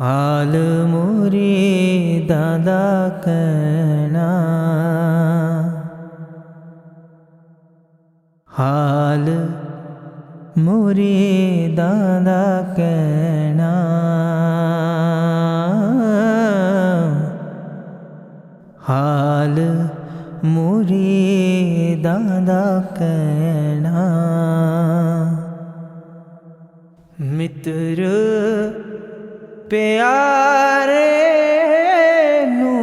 ਹਾਲ ਮੁਰੀਦਾਂ ਦਾ ਕਹਿਣਾ। ਹਾਲ ਮੁਰੀਦਾਂ ਦਾ ਕਹਿਣਾ। ਹਾਲ ਮੁਰੀਦਾਂ ਦਾ ਕਹਿਣਾ। ਮਿੱਤਰ ਪਿਆਰੇ ਨੂੰ।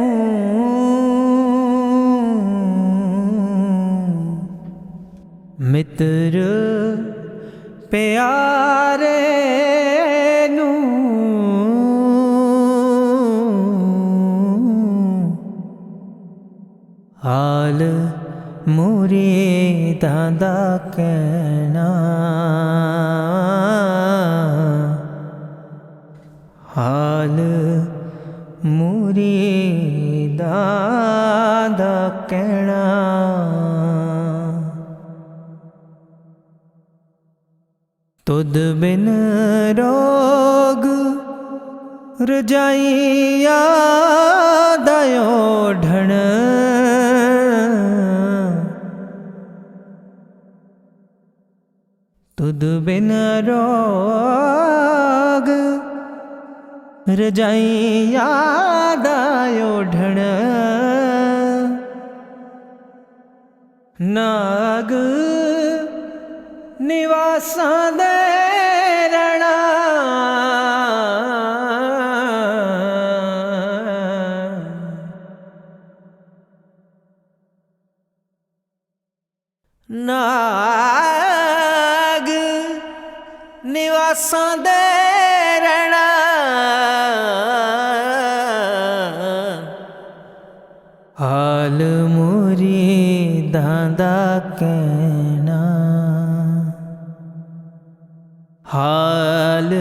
ਮਿੱਤਰ ਪਿਆਰੇ ਨੂੰ। ਹਾਲ ਮੁਰੀਦਾਂ ਦਾ ਕਹਿਣਾ ਦਾ ਕਹਿਣਾ। ਤੁਧ ਬਿਨ ਰੋਗ ਰਜਾਈਆ ਦਇਓ ਢਣ। ਤੁਧ ਬਿਨ ਰੋਗ ਰਜਾਈਆ ਦਇਓ ਢਣ। ਨਾਗ ਨਿਵਾਸਾਂ ਦੇ ਰਣਾ। ਨਾਗ ਨਿਵਾਸਾਂ ਦੇ ਮੁਰੀਦਾਂ ਹਾਲ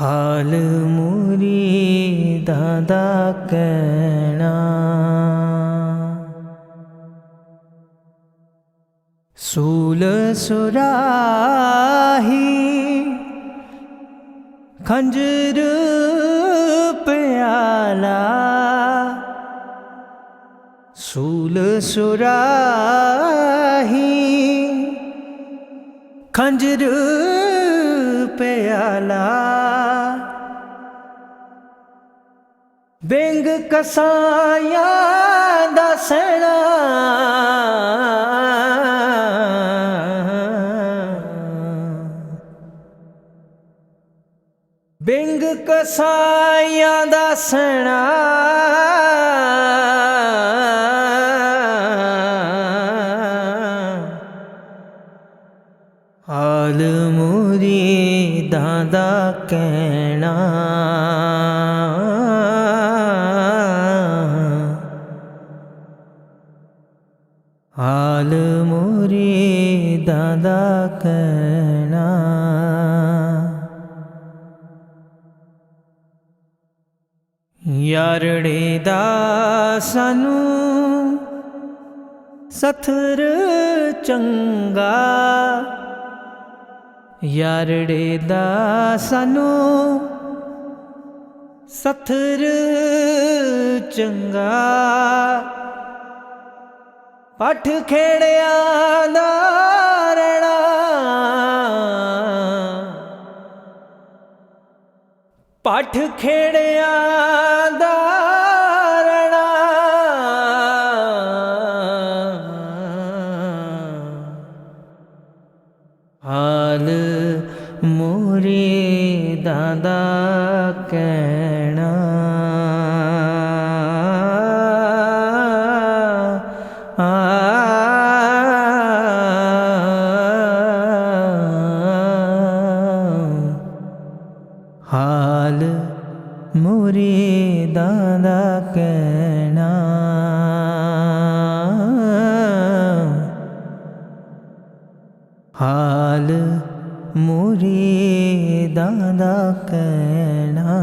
ਹਾਲ ਮੁਰੀਦਾਂ ਦਾ ਕਹਿਣਾ। ਸੂਲ ਸੁਰਾਹੀ ਖੰਜਰ ਸੂਲ ਸੁਰਾਹੀ। ਖੰਜਰ ਪਿਆਲਾ। ਬਿੰਗ ਕਸਾਇਆ ਦਾ ਸਣਾ ਬਿੰਗ ਕਸਾਇਆ ਦਾ ਸਣਾ ਹਾਲ ਮੁਰੀਦਾਂ ਦਾ ਕਹਿਣਾ। ਹਾਲ ਮੁਰੀਦਾਂ ਦਾ ਕਹਿਣਾ। ਯਾਰੜੇ ਦਾ ਸਾਨੂੰ ਸਥਰ ਚੰਗਾ ਯਾਰੜੇ ਦਾ ਸਾਨੂੰ ਸਥਰ ਚੰਗਾ। ਪੱਠ ਖੇੜਿਆ ਦਾ ਰਣਾ ਪੱਠ ਖੇੜੇ ਹਾਲ ਮੋਰੇ ਦਾਦਾ ਕਹਿਣਾ। ਹਾਲ ਮੋਰੇ ਦਾਦਾ ਕਹਿਣਾ। ਹਾਲ ਮੁਰੀਦਾਂ ਦਾ ਕਹਿਣਾ।